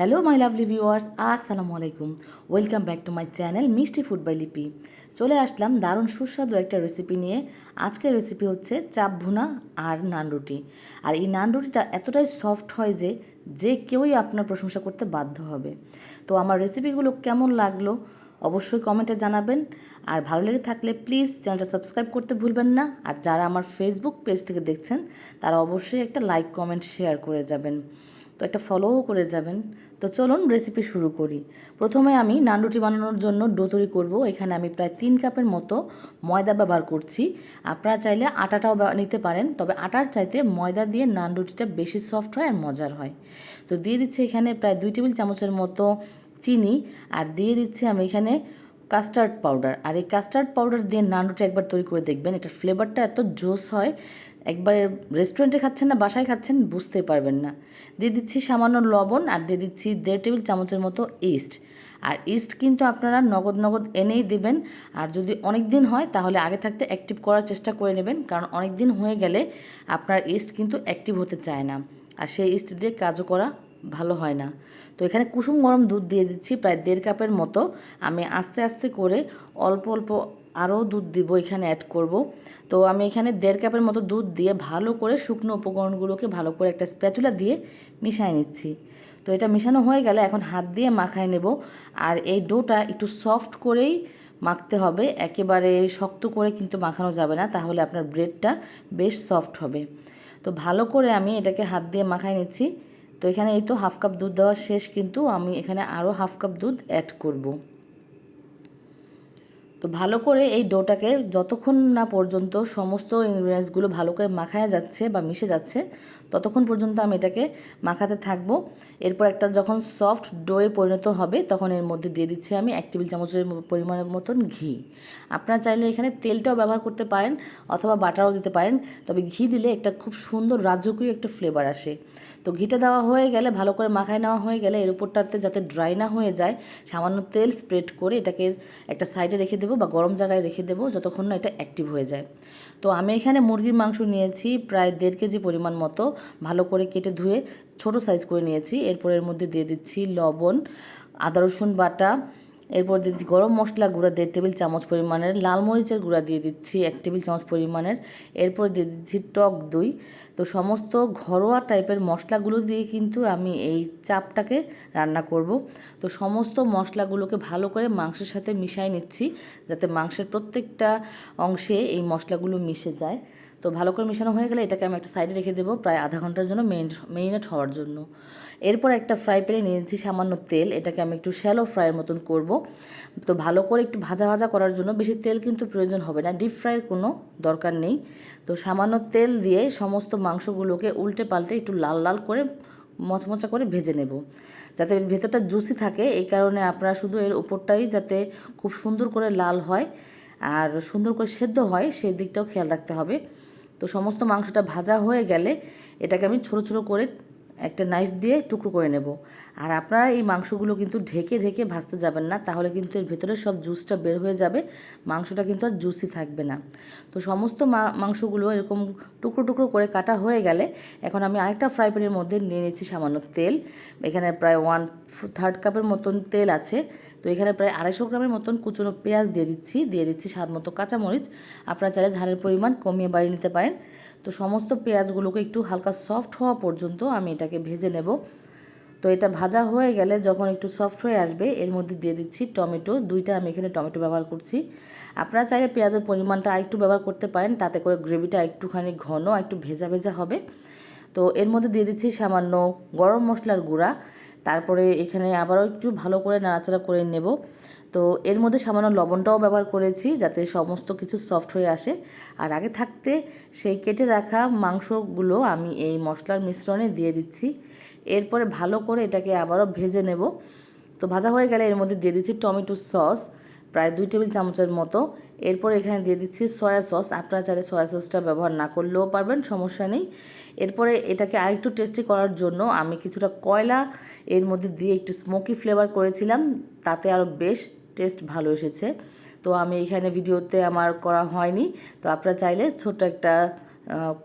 Hello my lovely viewers আসসালামু আলাইকুম welcome back to my channel মিষ্টি ফুড বাই লিপি চলে আসলাম দারুণ সুস্বাদু একটা রেসিপি নিয়ে। আজকের রেসিপি হচ্ছে চাপ ভুনা আর নান রুটি। আর এই নান রুটিটা এতটাই সফট হয় যে যে কেউই আপনার প্রশংসা করতে বাধ্য হবে। তো আমার রেসিপিগুলো কেমন লাগল অবশ্যই কমেন্টে জানাবেন। আর ভালো লেগে থাকলে প্লিজ চ্যানেলটা সাবস্ক্রাইব করতে ভুলবেন না। আর যারা আমার ফেসবুক পেজ থেকে দেখছেন, তারা অবশ্যই একটা লাইক কমেন্ট শেয়ার করে যাবেন। তো একটা ফলোও করে যাবেন। তো চলুন রেসিপি শুরু করি। প্রথমে আমি নান রুটি বানানোর জন্য ডো তৈরি করব। এখানে আমি প্রায় তিন কাপের মতো ময়দা ব্যবহার করছি। আপনারা চাইলে আটাটাও নিতে পারেন, তবে আটার চাইতে ময়দা দিয়ে নান রুটিটা বেশি সফট হয় আর মজার হয়। তো দিয়ে দিচ্ছি এখানে প্রায় দুই টেবিল চামচের মতো চিনি, আর দিয়ে দিচ্ছি আমি এখানে কাস্টার্ড পাউডার আর এই কাস্টার্ড পাউডার দিয়ে নান রুটি একবার তৈরি করে দেখবেন, এটার ফ্লেভারটা এত জোস হয় একবারে রেস্টুরেন্টে খাচ্ছেন না, বাসায় খাচ্ছেন, বুঝতে পারবেন না। দিয়ে দিচ্ছি সামান্য লবণ আর দিয়ে দিচ্ছি দেড় টেবিল চামচের মতো ইস্ট আর ইস্ট কিন্তু আপনারা নগদ নগদ এনেই দেবেন। আর যদি অনেক দিন হয়, তাহলে আগে থাকতে অ্যাক্টিভ করার চেষ্টা করে নেবেন। কারণ অনেক দিন হয়ে গেলে আপনার ইস্ট কিন্তু অ্যাক্টিভ হতে চায় না। আর সেই ইস্ট দিয়ে কাজও করা ভালো হয় না। তো এখানে কুসুম গরম দুধ দিয়ে দিচ্ছি প্রায় দেড় কাপের মতো। আমি আস্তে আস্তে করে অল্প অল্প আরও দুধ দিব, এখানে অ্যাড করব। তো আমি এখানে দেড় কাপের মতো দুধ দিয়ে ভালো করে শুকনো উপকরণগুলোকে ভালো করে একটা স্প্যাচুলা দিয়ে মিশিয়ে নিচ্ছি। তো এটা মেশানো হয়ে গেলে এখন হাত দিয়ে মাখায় নেব। আর এই ডোটা একটু সফট করেই মাখতে হবে, একেবারে শক্ত করে কিন্তু মাখানো যাবে না, তাহলে আপনার ব্রেডটা বেশ সফট হবে। তো ভালো করে আমি এটাকে হাত দিয়ে মাখায় নিচ্ছি। তো এখানে এই তো হাফ কাপ দুধ দেওয়া শেষ, কিন্তু আমি এখানে আরও হাফ কাপ দুধ অ্যাড করব। তো ভালো করে এই ডোটাকে যতক্ষণ না পর্যন্ত সমস্ত ইনগ্রিডিয়েন্টসগুলো ভালো করে মাখায় যাচ্ছে বা মিশে যাচ্ছে ততক্ষণ পর্যন্ত আমি এটাকে মাখাতে থাকব। এরপর একটা যখন সফট ডোয়ে পরিণত হবে, তখন এর মধ্যে দিয়ে দিচ্ছি আমি এক টেবিল চামচের পরিমাণের মতন ঘি। আপনারা চাইলে এখানে তেলটাও ব্যবহার করতে পারেন অথবা বাটারও দিতে পারেন, তবে ঘি দিলে একটা খুব সুন্দর রাজকীয় একটা ফ্লেভার আসে। তো ঘিটা দেওয়া হয়ে গেলে, ভালো করে মাখায় নেওয়া হয়ে গেলে এর উপরটাতে যাতে ড্রাই না হয়ে যায়, সামান্য তেল স্প্রেড করে এটাকে একটা সাইডে রেখে দেবো বা গরম জায়গায় রেখে দেবো যতক্ষণ না এটা অ্যাক্টিভ হয়ে যায়। তো আমি এখানে মুরগির মাংস নিয়েছি প্রায় দেড় কেজি পরিমাণ মতো। ভালো করে কেটে ধুয়ে ছোট সাইজ করে নিয়েছি। এরপর এর মধ্যে দিয়ে দিচ্ছি লবণ, আদা, রসুন বাটা, এরপর দিয়ে দিচ্ছি গরম মশলা গুঁড়া, দেড় টেবিল চামচ পরিমাণের লাল মরিচের গুঁড়া দিয়ে দিচ্ছি এক টেবিল চামচ পরিমাণের। এরপর দিয়ে দিচ্ছি টক দই। তো সমস্ত ঘরোয়া টাইপের মশলাগুলো দিয়ে কিন্তু আমি এই চাপটাকে রান্না করব। তো সমস্ত মশলাগুলোকে ভালো করে মাংসের সাথে মিশাই নিচ্ছি যাতে মাংসের প্রত্যেকটা অংশে এই মশলাগুলো মিশে যায়। তো ভালো করে মেশানো হয়ে গেলে এটাকে আমি একটা সাইডে রেখে দেবো প্রায় আধা ঘণ্টার জন্য মেন মেরিনেট হওয়ার জন্য। এরপর একটা ফ্রাই প্যানে নিয়েছি সামান্য তেল, এটাকে আমি একটু শ্যালো ফ্রাইয়ের মতন করব। তো ভালো করে একটু ভাজা ভাজা করার জন্য, বেশি তেল কিন্তু প্রয়োজন হবে না ডিপ ফ্রাইয়ের কোনো দরকার নেই। তো সামান্য তেল দিয়ে সমস্ত মাংসগুলোকে উল্টে পাল্টে একটু লাল লাল করে মচমচা করে ভেজে নেব। যাতে ভেতরটা জুসি থাকে, এই কারণে আপনারা শুধু এর উপরটাই যাতে খুব সুন্দর করে লাল হয়, আর সুন্দর করে সেদ্ধ হয়, সেই দিকটাও খেয়াল রাখতে হবে। তো সমস্ত মাংসটা ভাজা হয়ে গেলে এটাকে আমি ছোটো ছোটো করে একটা নাইফ দিয়ে টুকরো করে নেব। আর আপনারা এই মাংসগুলো কিন্তু ঢেকে ঢেকে ভাজতে যাবেন না, তাহলে কিন্তু এর ভেতরে সব জুসটা বের হয়ে যাবে, মাংসটা কিন্তু আর জুসি থাকবে না। তো সমস্ত মাংসগুলো এরকম টুকরো টুকরো করে কাটা হয়ে গেলে এখন আমি আরেকটা ফ্রাই প্যানের মধ্যে নিয়ে নিয়েছি সামান্য তেল। এখানে প্রায় ওয়ান থার্ড কাপের মতন তেল আছে। তো এখানে প্রায় আড়াইশো গ্রামের মতন কুচনো পেঁয়াজ দিয়ে দিচ্ছি দিয়ে দিচ্ছি স্বাদ মতো কাঁচামরিচ। আপনারা চাইলে ঝালের পরিমাণ কমিয়ে বাড়িয়ে নিতে পারেন। তো সমস্ত পেঁয়াজগুলোকে একটু হালকা সফট হওয়া পর্যন্ত আমি এটাকে ভেজে নেব। তো এটা ভাজা হয়ে গেলে যখন একটু সফট হয়ে আসবে, এর মধ্যে দিয়ে দিচ্ছি টমেটো। দুইটা আমি এখানে টমেটো ব্যবহার করছি। আপনারা চাইলে পেঁয়াজের পরিমাণটা আরেকটু ব্যবহার করতে পারেন, তাতে করে গ্রেভিটা একটুখানি ঘন, একটু ভেজা ভেজা হবে। তো এর মধ্যে দিয়ে দিচ্ছি সামান্য গরম মশলার গুঁড়া। তারপরে এখানে আবারও একটু ভালো করে নাড়াচাড়া করে নেব। তো এর মধ্যে সামান্য লবণটাও ব্যবহার করেছি যাতে সমস্ত কিছু সফট হয়ে আসে। আর আগে থাকতে সেই কেটে রাখা মাংসগুলো আমি এই মশলার মিশ্রণে দিয়ে দিচ্ছি। এরপরে ভালো করে এটাকে আবারও ভেজে নেব। তো ভাজা হয়ে গেলে এর মধ্যে দিয়ে দিচ্ছি টমেটো সস, প্রায় দুই টেবিল চামচের মতো। এরপর এখানে দিয়ে দিচ্ছি সয়া সস। আপনারা চাইলে সয়া সসটা ব্যবহার না করলেও পারবেন, সমস্যা নেই। এরপরে এটাকে আরেকটু টেস্টি করার জন্য আমি কিছুটা কয়লা এর মধ্যে দিয়ে একটু স্মোকি ফ্লেভার করেছিলাম। তাতে আরও বেশ টেস্ট ভালো এসেছে। তো আমি এখানে ভিডিওতে আমার করা হয়নি। তো আপনারা চাইলে ছোট্ট একটা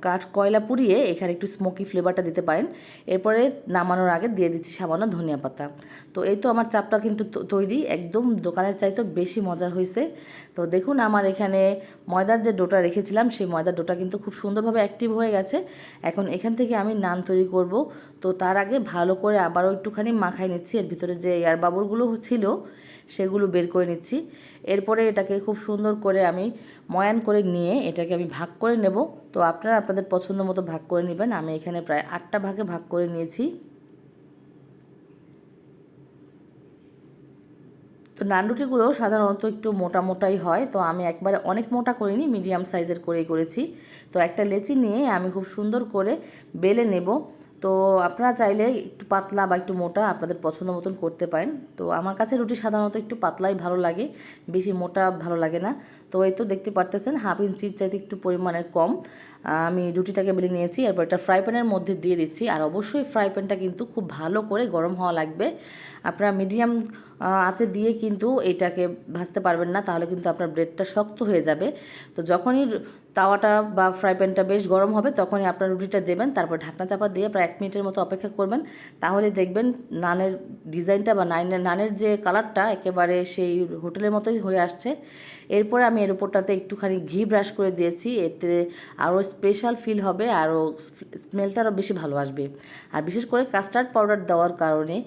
কাঠ কয়লা পুড়িয়ে এখানে একটু স্মোকি ফ্লেভারটা দিতে পারেন। এরপরে নামানোর আগে দিয়ে দিচ্ছি সামান্য ধনিয়া পাতা। তো এই তো আমার চাপটা কিন্তু তৈরি। একদম দোকানের চাইতে বেশি মজার হয়েছে। তো দেখুন আমার এখানে ময়দার যে ডোটা রেখেছিলাম, সেই ময়দার ডোটা কিন্তু খুব সুন্দরভাবে অ্যাক্টিভ হয়ে গেছে। এখন এখান থেকে আমি নান তৈরি করব। তো তার আগে ভালো করে আবারও একটুখানি মাখাই নিচ্ছি। এর ভিতরে যে এয়ার বাবুরগুলো ছিল সেগুলো বের করে নিচ্ছি। এরপরে এটাকে খুব সুন্দর করে আমি ময়ান করে নিয়ে এটাকে আমি ভাগ করে নেব। তো আপনারা আপনাদের পছন্দ মতো ভাগ করে নেবেন। আমি এখানে প্রায় আটটা ভাগে ভাগ করে নিয়েছি। তো নানরুটিগুলো সাধারণত একটু মোটা মোটাই হয়। তো আমি একবারে অনেক মোটা করিনি, মিডিয়াম সাইজের করেই করেছি। তো একটা লেচি নিয়ে আমি খুব সুন্দর করে বেলে নেব। তো আপনারা চাইলে একটু পাতলা বা একটু মোটা আপনাদের পছন্দ মতন করতে পারেন। তো আমার কাছে রুটি সাধারণত একটু পাতলাই ভালো লাগে, বেশি মোটা ভালো লাগে না। তো এই তো দেখতে পারতেছেন, হাফ ইঞ্চির চাইতে একটু পরিমাণে কম। আমি রুটিটাকে বেলে নিয়েছি, এরপর এটা ফ্রাই প্যানের মধ্যে দিয়ে দিচ্ছি। আর অবশ্যই ফ্রাই প্যানটা কিন্তু খুব ভালো করে গরম হওয়া লাগবে। আপনারা মিডিয়াম আঁচে দিয়ে কিন্তু এটাকে ভাজতে পারবেন না, তাহলে কিন্তু আপনার ব্রেডটা শক্ত হয়ে যাবে। তো যখনই তাওয়াটা বা ফ্রাই প্যানটা বেশ গরম হবে, তখনই আপনার রুটিটা দেবেন, তারপর ঢাকনা চাপা দিয়ে প্রায় এক মিনিটের মতো অপেক্ষা করবেন। তাহলে দেখবেন নানের ডিজাইনটা বা নাইনের, নানের যে কালারটা একেবারে সেই হোটেলের মতোই হয়ে আসছে। এরপরে আমি এর উপরটাতে একটুখানি ঘি ব্রাশ করে দিয়েছি, এতে আরও স্পেশাল ফিল হবে, আরও স্মেলটা আরও বেশি ভালো আসবে। আর বিশেষ করে কাস্টার্ড পাউডার দেওয়ার কারণে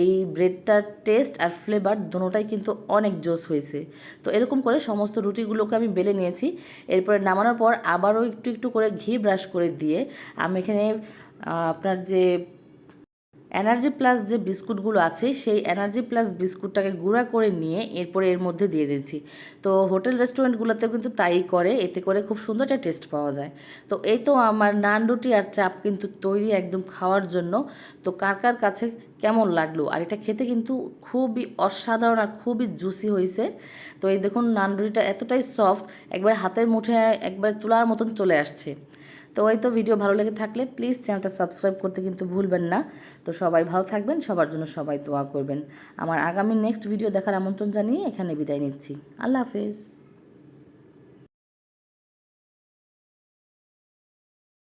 এই ব্রেডটার টেস্ট আর ফ্লেভার দুটোটাই কিন্তু অনেক জোস হয়েছে। তো এরকম করে সমস্ত রুটিগুলোকে আমি বেলে নিয়েছি, এরপরে নামানোর পর আবারও একটু একটু করে ঘি ব্রাশ করে দিয়ে, আমি এখানে আপনার যে এনার্জি প্লাস যে বিস্কুটগুলো আছে, সেই এনার্জি প্লাস বিস্কুটটাকে গুঁড়া করে নিয়ে এরপরে এর মধ্যে দিয়ে দিয়েছি তো হোটেল রেস্টুরেন্টগুলোতেও কিন্তু তাই করে, এতে করে খুব সুন্দর একটা টেস্ট পাওয়া যায়। তো এই তো আমার নান রুটি আর চাপ কিন্তু তৈরি একদম খাওয়ার জন্য। তো কার কার কাছে কেমন লাগল? আর এটা খেতে কিন্তু খুবই অসাধারণ আর খুবই জুসি হয়েছে। তো এই দেখুন, নান রুটিটা এতটাই সফট একবার হাতের মুঠে একবার তোলার মতন চলে আসছে। তো ওই তো ভিডিও ভালো লেগে থাকলে প্লিজ চ্যানেলটা সাবস্ক্রাইব করতে কিন্তু ভুলবেন না। তো সবাই ভালো থাকবেন, সবার জন্য সবাই দোয়া করবেন। আমার আগামী নেক্সট ভিডিও দেখার আমন্ত্রণ জানিয়ে এখানে বিদায় নিচ্ছি। আল্লাহ হাফেজ।